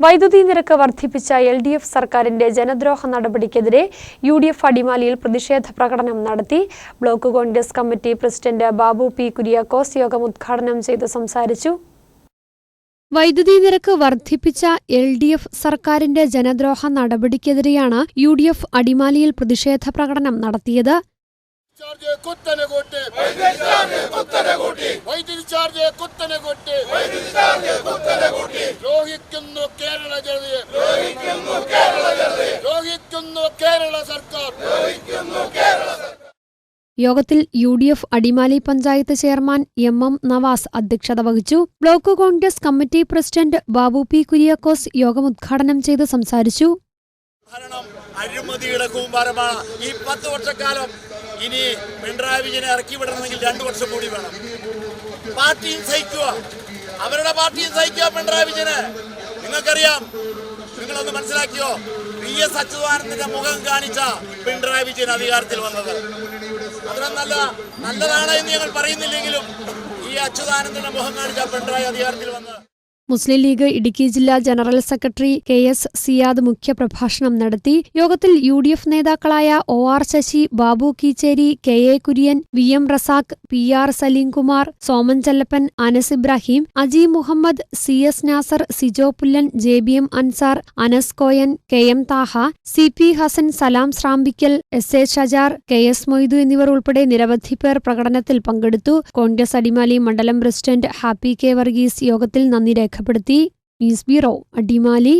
വൈദ്യുതി നിരക്ക് വർദ്ധിപ്പിച്ച എൽ ഡി എഫ് സർക്കാരിന്റെ ജനദ്രോഹ നടപടിക്കെതിരെ യു ഡി എഫ് അടിമാലിയിൽ പ്രതിഷേധ പ്രകടനം നടത്തി. Block Congress committee president Babu P Kuriakose യോഗം ഉദ്ഘാടനം ചെയ്ത് സംസാരിച്ചു. വൈദ്യുതി നിരക്ക് വർദ്ധിപ്പിച്ച എൽ ഡി എഫ് സർക്കാരിന്റെ ജനദ്രോഹ നടപടിക്കെതിരെയാണ് യു ഡി എഫ് അടിമാലിയിൽ പ്രതിഷേധ പ്രകടനം നടത്തിയത്. വൈദ്യുതി ചാർജ് ദ്രോഹിക്കുന്നു കേരള ജനതയെ ദ്രോഹിക്കുന്നു കേരള സർക്കാർ. യോഗത്തിൽ U D F Adimali panchayat chairman M M Navas അധ്യക്ഷത വഹിച്ചു. Block Congress committee president Babu P Kuriakose യോഗം ഉദ്ഘാടനം ചെയ്ത് സംസാരിച്ചു. അഴിമതിയുടെ കൂമ്പാരമാണ്. ഈ പത്ത് വർഷക്കാലം ഇനി പിണറായി വിജയനെ ഇറക്കി വിടണമെങ്കിൽ രണ്ടു വർഷം കൂടി വേണം. പാർട്ടിയും സഹിക്കുക. അവരുടെ പാർട്ടിയും സഹിക്കുക പിണറായി വിജയന്. നിങ്ങൾക്കറിയാം. നിങ്ങളൊന്ന് മനസ്സിലാക്കിയോ? എസ് അച്യുതാനന്ദന്റെ മുഖം കാണിച്ച പിണറായി വിജയൻ അധികാരത്തിൽ വന്നത്. അത്ര നല്ല നല്ലതാണ് എന്ന് ഞങ്ങൾ പറയുന്നില്ലെങ്കിലും ഈ അച്യുതാനന്ദന്റെ മുഖം കാണിച്ച പിണറായി അധികാരത്തിൽ വന്നത്. മുസ്ലിം ലീഗ് ഇടുക്കി ജില്ലാ general secretary K S Siyad മുഖ്യപ്രഭാഷണം നടത്തി. യോഗത്തിൽ യു ഡി എഫ് നേതാക്കളായ O R Sasi Babu Keecheri K A Kurian V M Razak P R Salimkumar Soman Chellappan Anas Ibrahim Aji Muhammad C S Nasar Sijo Pullan J B M Ansar Anas Koyan K M Thaha C P Hasan Salam Srambikkal S A Shajar K S Moidu എന്നിവർ ഉൾപ്പെടെ നിരവധി പേർ പ്രകടനത്തിൽ പങ്കെടുത്തു. കോൺഗ്രസ് അടിമാലി മണ്ഡലം president happy K Varghese യോഗത്തിൽ നന്ദി രേഖപ്പെടുത്തി. News bureau Adimali.